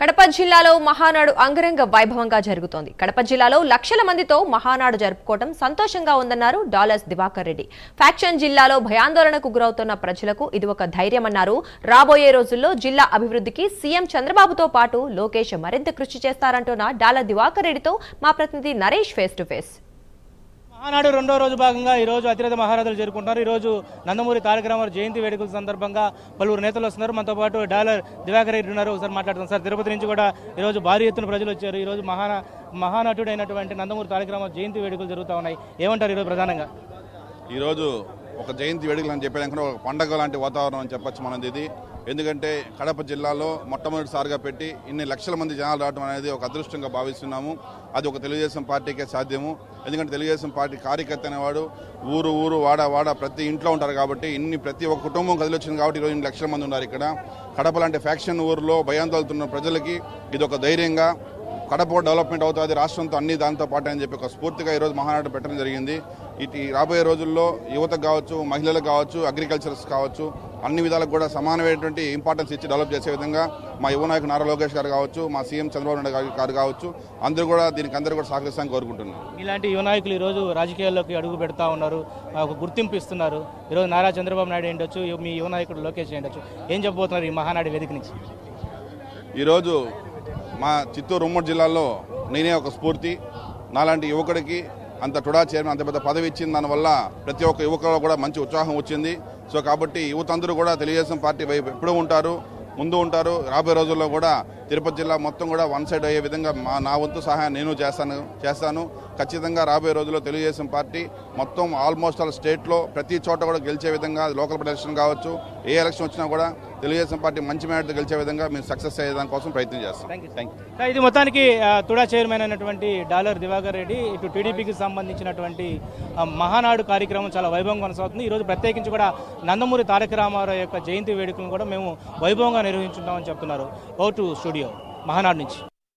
కడప జిల్లాలో మహానాడు అంగరంగ వైభవంగా జరుగుతోంది. కడప జిల్లాలో లక్షల మందితో మహానాడు జరుపుకోవడం సంతోషంగా ఉందన్నారు డాలర్స్ దివాకర్ రెడ్డి. ఫ్యాక్షన్ జిల్లాలో భయాందోళనకు గురవుతున్న ప్రజలకు ఇది ఒక ధైర్యమన్నారు. రాబోయే రోజుల్లో జిల్లా అభివృద్ధికి సీఎం చంద్రబాబుతో పాటు లోకేష్ మరింత కృషి చేస్తారంటున్న డాలర్ దివాకర్ రెడ్డితో మా ప్రతినిధి Naresh face to face. Mahanadu రెండో రోజు భాగంగా ఈ రోజు అతిరథ మహారాజులు జరుపుకుంటున్నారు ఈరోజు నందమూరి తారక రామారావు జయంతి వేడుకల సందర్భంగా పలువురు నేతలు వస్తున్నారు. మనతో పాటు డాలర్ దివాకర్ రెడ్డి ఉన్నారు. ఒకసారి మాట్లాడుతున్నారు సార్ తిరుపతి నుంచి కూడా ఈ రోజు భారీ ఎత్తున ప్రజలు వచ్చారు. ఈ రోజు మహాన మహానటుడైనటువంటి నందమూరి తారక రామారావు జయంతి వేడుకలు జరుగుతూ ఉన్నాయి. ఏమంటారు ఈరోజు ప్రధానంగా? ఈరోజు ఒక జయంతి వేడుకలు అని చెప్పేదానికి ఒక పండగ లాంటి వాతావరణం అని చెప్పొచ్చు మనది ఇది. ఎందుకంటే కడప జిల్లాలో మొట్టమొదటిసారిగా పెట్టి ఇన్ని లక్షల మంది జనాలు రావడం అనేది ఒక అదృష్టంగా భావిస్తున్నాము. అది ఒక తెలుగుదేశం పార్టీకే సాధ్యము. ఎందుకంటే తెలుగుదేశం పార్టీ కార్యకర్త అనేవాడు ఊరు ఊరు వాడ వాడ ప్రతి ఇంట్లో ఉంటారు కాబట్టి ఇన్ని ప్రతి ఒక్క కుటుంబం కదిలొచ్చింది కాబట్టి ఈరోజు ఇన్ని లక్షల మంది ఉన్నారు ఇక్కడ. కడప లాంటి ఫ్యాక్షన్ ఊరిలో భయాందోళతున్న ప్రజలకి ఇది ఒక ధైర్యంగా కడప డెవలప్మెంట్ అవుతుంది రాష్ట్రంతో అన్ని దాంతో పాటు అని చెప్పి ఒక స్ఫూర్తిగా ఈరోజు మహానాడు పెట్టడం జరిగింది. ఇటు రాబోయే రోజుల్లో యువతకు కావచ్చు మహిళలకు కావచ్చు అగ్రికల్చర్స్ కావచ్చు అన్ని విధాలకు కూడా సమానమైనటువంటి ఇంపార్టెన్స్ ఇచ్చి డెవలప్ చేసే విధంగా మా యువ నాయకుడు నారా లోకేష్ గారు కావచ్చు మా సీఎం చంద్రబాబు నాయుడు గారు- కావచ్చు అందరూ కూడా దీనికి అందరూ కూడా సహకరిస్తామని కోరుకుంటున్నాను. ఇలాంటి యువ నాయకులు ఈ రోజు రాజకీయాల్లోకి అడుగు పెడతా ఉన్నారు ఒక గుర్తింపు ఇస్తున్నారు. ఈరోజు నారా చంద్రబాబు నాయుడు ఏంటొచ్చు మీ యువ నాయకుడు లోకేష్ ఏంటొచ్చు ఏం చెప్పబోతున్నారు ఈ మహానాడు వేదిక నుంచి? ఈరోజు మా చిత్తూరు ఉమ్మడి జిల్లాలో నేనే ఒక స్ఫూర్తి. నాలాంటి యువకుడికి అంత టుడా చైర్మన్ అంత పెద్ద పదవి ఇచ్చింది దానివల్ల ప్రతి ఒక్క యువకులో కూడా మంచి ఉత్సాహం వచ్చింది. సో కాబట్టి యువత అందరూ కూడా తెలుగుదేశం పార్టీ వైపు ఎప్పుడూ ఉంటారు ముందు ఉంటారు. రాబోయే రోజుల్లో కూడా తిరుపతి జిల్లా మొత్తం కూడా వన్ సైడ్ అయ్యే విధంగా మా నా వంతు సహాయం నేను చేస్తాను చేస్తాను. ఖచ్చితంగా రాబోయే రోజుల్లో తెలుగుదేశం పార్టీ మొత్తం ఆల్మోస్ట్ ఆల్ స్టేట్లో ప్రతి చోట కూడా గెలిచే విధంగా లోకల్ ఎలక్షన్ కావచ్చు. ఏ ఎలక్షన్ వచ్చినా కూడా తెలుగుదేశం పార్టీ మంచి మేడతో గెలిచే విధంగా మేము సక్సెస్ అయ్యే దానికోసం ప్రయత్నం చేస్తాం. థ్యాంక్ యూ ఇది మొత్తానికి తుడా చైర్మన్ అయినటువంటి డాలర్ దివాకర్ రెడ్డి ఇటు టీడీపీకి సంబంధించినటువంటి మహానాడు కార్యక్రమం చాలా వైభవంగా కొనసాగుతుంది. ఈరోజు ప్రత్యేకించి కూడా నందమూరి తారక రామారావు యొక్క జయంతి వేడుకలను కూడా మేము వైభవంగా నిర్వహించుంటామని చెప్తున్నారు. ఓ టు స్టూడియో మహానాడు నుంచి.